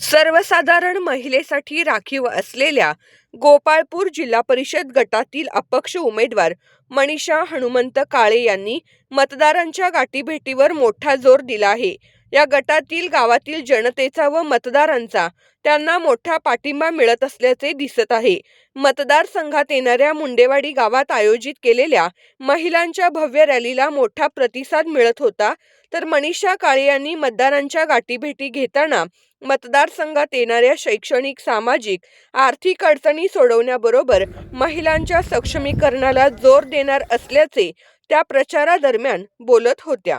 सर्वसाधारण महिलेसाठी राखीव असलेल्या गोपाळपूर जिल्हा परिषद गटातील अपक्ष उमेदवार मनीषा हनुमंत काळे यांनी मतदारांच्या गाठीभेटीवर मोठा जोर दिला आहे. या गटातील गावातील जनतेचा व मतदारांचा त्यांना मोठा पाठिंबा मिळत असल्याचे दिसत आहे. मतदारसंघात येणाऱ्या मुंडेवाडी गावात आयोजित केलेल्या महिलांच्या भव्य रॅलीला मोठा प्रतिसाद मिळत होता. तर मनीषा काळे यांनी मतदारांच्या गाठीभेटी घेताना मतदारसंघात येणाऱ्या शैक्षणिक सामाजिक आर्थिक अडचणी सोडवण्याबरोबर महिलांच्या सक्षमीकरणाला जोर देणार असल्याचे त्या प्रचारादरम्यान बोलत होत्या.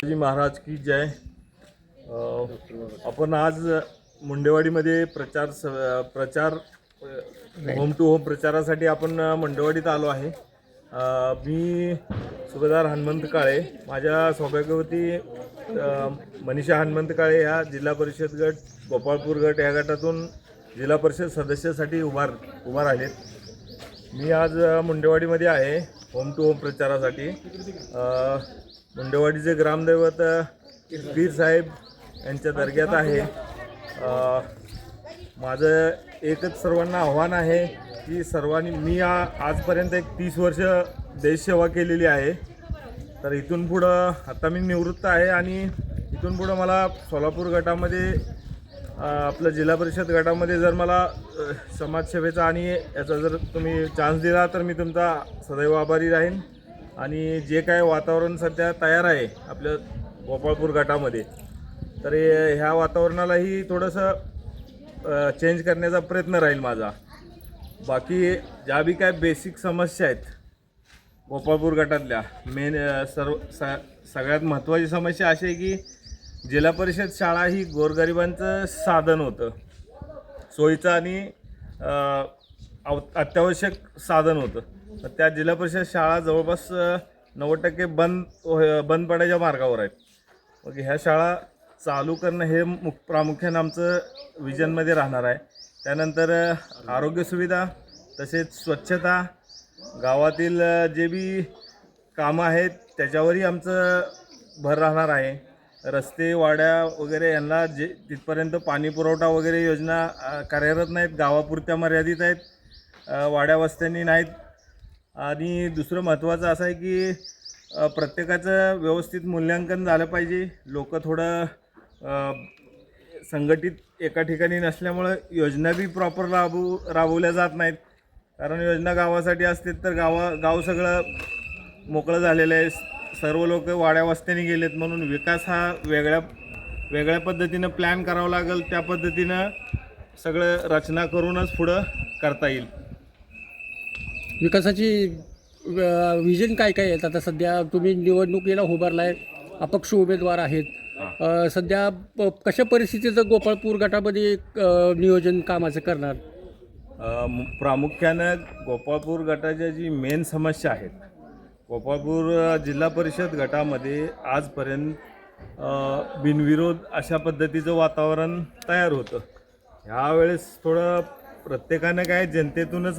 शिवाजी महाराज की जय. आपण आज मुंडेवाडीमध्ये प्रचार स प्रचार होम टू होम प्रचारासाठी आपण मुंडेवाडीत आलो आहे. मी सुभेदार हनुमंत काळे माझ्या सौभाग्यवती मनीषा हनुमंत काळे ह्या जिल्हा परिषद गट गोपाळपूर गट या गटातून जिल्हा परिषद सदस्यासाठी उभार उभा राहिलेत. मी आज मुंडेवाडीमध्ये आहे होम टू होम प्रचारासाठी. मुंडेवाडीचे ग्रामदैवत अ, पीर साहेब यांच्या दर्ग्यात आहे. माझं एकच सर्वांना आव्हान आहे की सर्वांनी मी आ आजपर्यंत एक तीस वर्ष देशसेवा केलेली आहे. तर इथून पुढं आता मी निवृत्त आहे आणि इथून पुढं मला सोलापूर गटामध्ये आपलं जिल्हा परिषद गटामध्ये जर मला समाजसेवेचा आणि याचा जर तुम्ही चान्स दिला तर मी तुमचा सदैव आभारी राहीन. आणि जे काय वातावरण सध्या तयार आहे आपल्या गोपाळपूर गटामध्ये तर ह्या वातावरणालाही थोडंसं चेंज करण्याचा प्रयत्न राहील माझा. बाकी ज्या बी काय बेसिक समस्या आहेत गोपाळपूर गटातल्या मेन सर्व स सगळ्यात महत्त्वाची समस्या अशी आहे की जिल्हा परिषद शाळा ही गोरगरिबांचं साधन होतं. सोयीचं आणि अत्यावश्यक साधन होतं. तर त्या जिल्हा परिषद शाळा जवळपास नव्वद टक्के बंद हो, बंद पडायच्या मार्गावर आहेत. मग ह्या शाळा चालू करणं हे मुख प्रामुख्यानं आमचं विजनमध्ये राहणार आहे. त्यानंतर आरोग्य सुविधा तसेच स्वच्छता गावातील जे बी कामं आहेत त्याच्यावरही आमचं भर राहणार आहे. रस्ते वाड्या वगैरे यांना जे तिथपर्यंत पाणी पुरवठा वगैरे योजना कार्यरत नाहीत. गावापुरत्या मर्यादित आहेत. अ, वाड्या वस्त्यांनी नाहीत. आणि दुसरं महत्त्वाचं असं आहे की प्रत्येकाचं व्यवस्थित मूल्यांकन झालं पाहिजे. लोक थोडं संघटित एका ठिकाणी नसल्यामुळं योजना बी प्रॉपर राबू राबवल्या जात नाहीत. कारण योजना गावासाठी असते तर गावा गाव सगळं मोकळं झालेलं आहे. सर्व लोक वाड्यावस्त्याने गेलेत म्हणून विकास हा वेगळ्या वेगळ्या पद्धतीनं प्लॅन करावं लागेल. त्या पद्धतीनं सगळं रचना करूनच पुढं करता येईल. विकासाची विजन काय काय आहेत? आता सध्या तुम्ही निवडणुकीला उभारलाय अपक्ष उमेदवार आहेत. अ, सध्या प- कशा परिस्थितीचं गोपाळपूर गटामध्ये अ, नियोजन कामाचं करणार? अ, मु- प्रामुख्यानं गोपाळपूर गटाच्या जी मेन समस्या आहेत गोपाळपूर अ, जिल्हा परिषद गटामध्ये आजपर्यंत अ, बिनविरोध अशा पद्धतीचं वातावरण तयार होतं. ह्यावेळेस थोडं प्रत्येकानं काय जनतेतूनच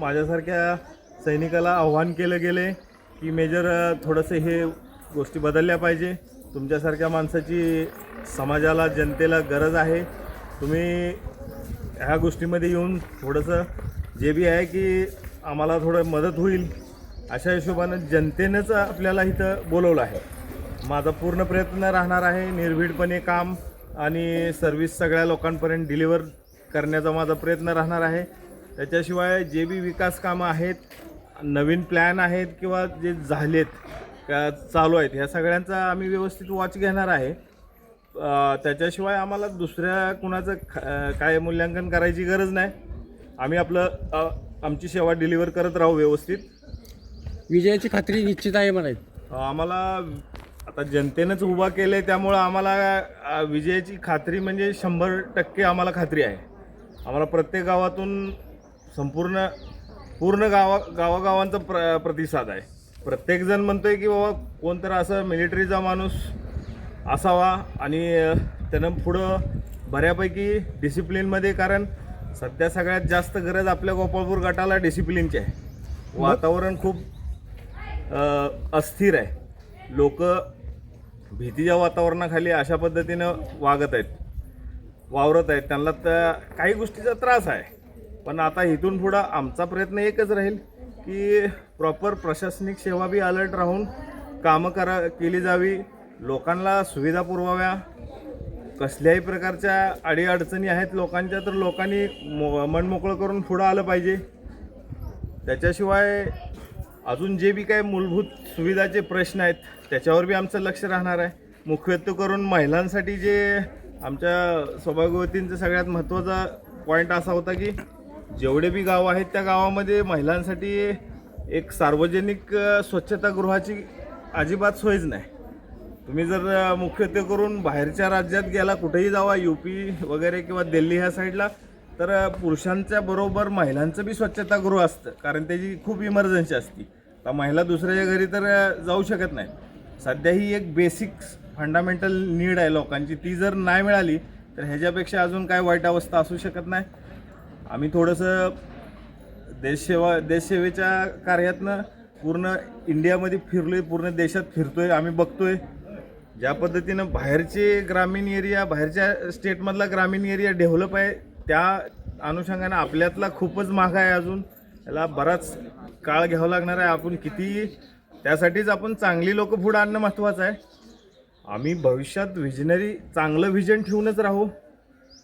माझ्यासारख्या सैनिकाला आव्हान केलं गेले की मेजर थोडंसं हे गोष्टी बदलल्या पाहिजे. तुमच्यासारख्या माणसाची समाजाला जनतेला गरज आहे. तुम्ही ह्या गोष्टीमध्ये येऊन थोडंसं जे बी आहे की आम्हाला थोडं मदत होईल अशा हिशोबानं जनतेनंच आपल्याला इथं बोलवलं आहे. माझा पूर्ण प्रयत्न राहणार आहे निर्भीडपणे काम आणि सर्व्हिस सगळ्या लोकांपर्यंत डिलिव्हर करण्याचा माझा प्रयत्न राहणार आहे. त्याच्याशिवाय जे बी विकास कामं आहेत नवीन प्लॅन आहेत किंवा जे झालेत का चालू आहेत ह्या सगळ्यांचा आम्ही व्यवस्थित वॉच घेणार आहे. त्याच्याशिवाय आम्हाला दुसऱ्या कुणाचं ख- काय मूल्यांकन करायची गरज नाही. आम्ही आपलं आमची सेवा डिलिव्हर करत राहू व्यवस्थित. विजयाची खात्री निश्चित आहे म्हणायचं. आम्हाला आता जनतेनंच उभा केलं आहे त्यामुळं आम्हाला विजयाची खात्री म्हणजे शंभर टक्के आम्हाला खात्री आहे. आम्हाला प्रत्येक गावातून संपूर्ण पूर्ण गावा गावागावांचा प्र प्रतिसाद आहे. प्रत्येकजण म्हणतोय की बाबा कोणतर असं मिलिटरीचा माणूस असावा आणि त्यानं पुढं बऱ्यापैकी डिसिप्लिनमध्ये कारण सध्या सगळ्यात जास्त गरज आपल्या गोपाळपूर गटाला डिसिप्लिनची आहे. वातावरण खूप अस्थिर आहे. लोक भीतीच्या वातावरणाखाली अशा पद्धतीनं वागत आहेत. वावरत आहेत. त्यांना तर काही गोष्टीचा त्रास आहे. पण आता इथून पुढं आमचा प्रयत्न एकच राहील की प्रॉपर प्रशासनिक सेवा बी अलर्ट राहून कामं करा केली जावी. लोकांना सुविधा पुरवाव्या. कसल्याही प्रकारच्या अडीअडचणी आहेत लोकांच्या तर लोकांनी मो मन मोकळं करून पुढं आलं पाहिजे. त्याच्याशिवाय अजून जे बी काही मूलभूत सुविधाचे प्रश्न आहेत त्याच्यावर बी आमचं लक्ष राहणार आहे. मुख्यत्वे करून महिलांसाठी जे आमच्या सौभाग्यवतींचा सगळ्यात महत्त्वाचा पॉईंट असा होता की जेवढे बी गाव आहेत त्या गावामध्ये महिलांसाठी एक सार्वजनिक स्वच्छतागृहाची अजिबात सोयच नाही. तुम्ही जर मुख्यत्वे करून बाहेरच्या राज्यात गेला कुठेही जावा यू पी वगैरे किंवा दिल्ली ह्या साईडला तर पुरुषांच्या बरोबर महिलांचं बी स्वच्छतागृह असतं कारण त्याची खूप इमर्जन्सी असती. तर महिला दुसऱ्याच्या घरी तर जाऊ शकत नाही सध्या ही एक बेसिक फंडामेंटल नीड आहे लोकांची ती जर नाही मिळाली तर ह्याच्यापेक्षा अजून काय वाईट अवस्था असू शकत नाही. आम्ही थोडंसं देशसेवा देशसेवेच्या कार्यातनं पूर्ण इंडियामध्ये फिरलोय पूर्ण देशात फिरतोय आम्ही बघतोय. ज्या पद्धतीनं बाहेरचे ग्रामीण एरिया बाहेरच्या स्टेटमधला ग्रामीण एरिया डेव्हलप आहे त्या अनुषंगानं आपल्यातला खूपच महाग आहे अजून. याला बराच काळ घ्यावा लागणार आहे आपण किती त्यासाठीच आपण चांगली लोक पुढं आणणं महत्त्वाचं आहे. आम्ही भविष्यात व्हिजनरी चांगलं व्हिजन ठेवूनच राहू.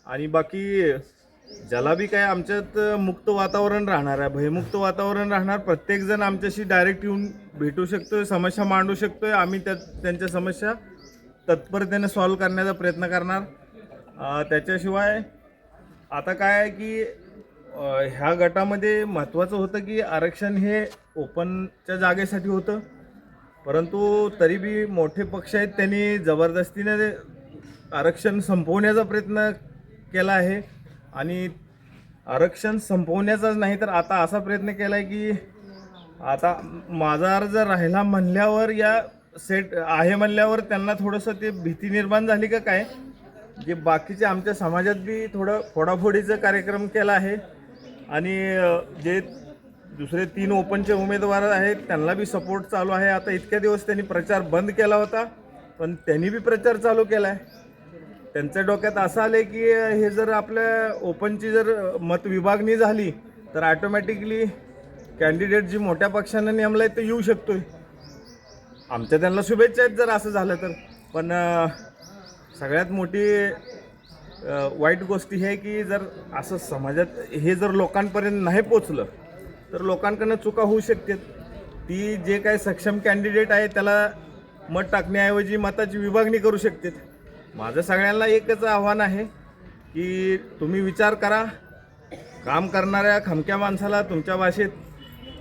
आणि बाकी ज्याला बी काय आमच्यात मुक्त वातावरण राहणार आहे भयमुक्त वातावरण राहणार प्रत्येकजण आमच्याशी डायरेक्ट येऊन भेटू शकतोय समस्या मांडू शकतोय. आम्ही त्या त्यांच्या समस्या तत्परतेने सॉल्व्ह करण्याचा प्रयत्न करणार. त्याच्याशिवाय आता काय आहे की ह्या गटामध्ये महत्त्वाचं होतं की आरक्षण हे ओपनच्या जागेसाठी होतं. परंतु तरी बी मोठे पक्ष आहेत त्यांनी जबरदस्तीने आरक्षण संपवण्याचा प्रयत्न केला आहे. आणि आरक्षण संपवण्याचाच नाही तर आता असा प्रयत्न केला आहे की आता माझा अर्ज राहिला म्हणल्यावर या सेट आहे म्हणल्यावर त्यांना थोडंसं ते भीती निर्माण झाली का काय? जे बाकीचे आमच्या समाजात बी थोडं फोडाफोडीचा कार्यक्रम केला आहे. आणि जे दुसरे तीन ओपनचे उमेदवार आहेत त्यांना बी सपोर्ट चालू आहे. आता इतक्या दिवस त्यांनी प्रचार बंद केला होता पण त्यांनी बी प्रचार चालू केला आहे त्यांच्या डोक्यात असं आलं की हे जर आपल्या ओपनची जर मतविभागणी झाली तर ऑटोमॅटिकली कॅन्डिडेट जी मोठ्या पक्षानं नेमला आहे तो येऊ शकतोय. आमच्या त्यांना शुभेच्छा आहेत जर असं झालं तर. पण सगळ्यात मोठी वाईट गोष्टी हे की जर असं समाजात हे जर लोकांपर्यंत नाही पोचलं तर लोकांकडनं चुका होऊ शकतात. ती जे काही सक्षम कॅन्डिडेट आहे त्याला मत टाकण्याऐवजी मताची विभागणी करू शकतात. माझं सगळ्यांना एकच आव्हान आहे की तुम्ही विचार करा. काम करणाऱ्या खमक्या माणसाला तुमच्या भाषेत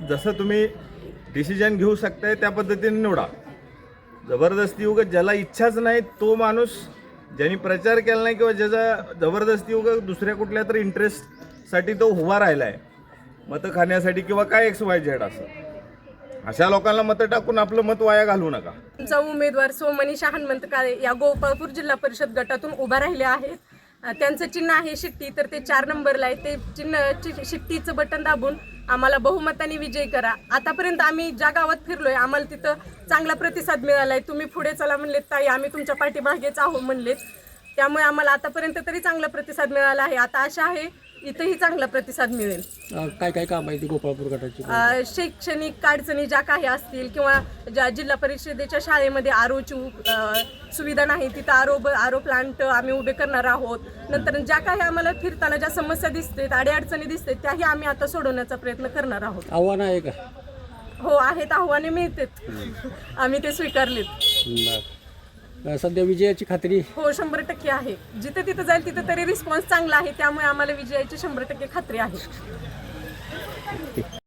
जसं तुम्ही डिसिजन घेऊ शकताय त्या पद्धतीने निवडा. जबरदस्ती उगा ज्याला इच्छाच नाही तो माणूस ज्यांनी प्रचार केला नाही किंवा ज्याचा जबरदस्ती उगा दुसऱ्या कुठल्या तरी इंटरेस्टसाठी तो उभा राहिला आहे मतं खाण्यासाठी किंवा काय एक्स वाय झेड असं. अशा लोकांना मतं टाकून आपलं मत वाया घालू नका. आमचा उमेदवार सोमनीशा हनुमंत काळे या गोपाळपूर जिल्हा परिषद गटातून उभा राहिले आहेत. त्यांचं चिन्ह आहे शिट्टी तर ते चार नंबरला आहे ते चिन्ह शिट्टीचं बटन दाबून आम्हाला बहुमताने विजयी करा. आतापर्यंत आम्ही ज्या गावात फिरलोय आम्हाला तिथं चांगला प्रतिसाद मिळालाय. तुम्ही पुढे चला म्हणलेत ताई आम्ही तुमच्या पाठीमागेच आहो म्हणलेत. त्यामुळे आम्हाला आतापर्यंत तरी चांगला प्रतिसाद मिळाला आहे. आता आशा आहे इथंही चांगला प्रतिसाद मिळेल. अं, काय काय काम आहे ती गोपाळपूर गटाची? अ, शैक्षणिक अडचणी ज्या काही असतील किंवा ज्या जिल्हा परिषदेच्या शाळेमध्ये आरोची सुविधा नाही तिथं आरो आरो प्लांट आम्ही उभे करणार आहोत. नंतर ज्या काही आम्हाला फिरताना ज्या समस्या दिसतात अडीअडचणी दिसतात त्याही आम्ही आता सोडवण्याचा प्रयत्न करणार आहोत. आव्हान आहे का? हो आहेत आव्हाने मिळतात. आम्ही ते स्वीकारलेत. बरं. सध्या विजयाची खात्री हो शंभर टक्के आहे. जिथे तिथं जाईल तिथं तरी रिस्पॉन्स चांगला आहे. त्यामुळे आम्हाला विजयाची शंभर टक्के खात्री आहे.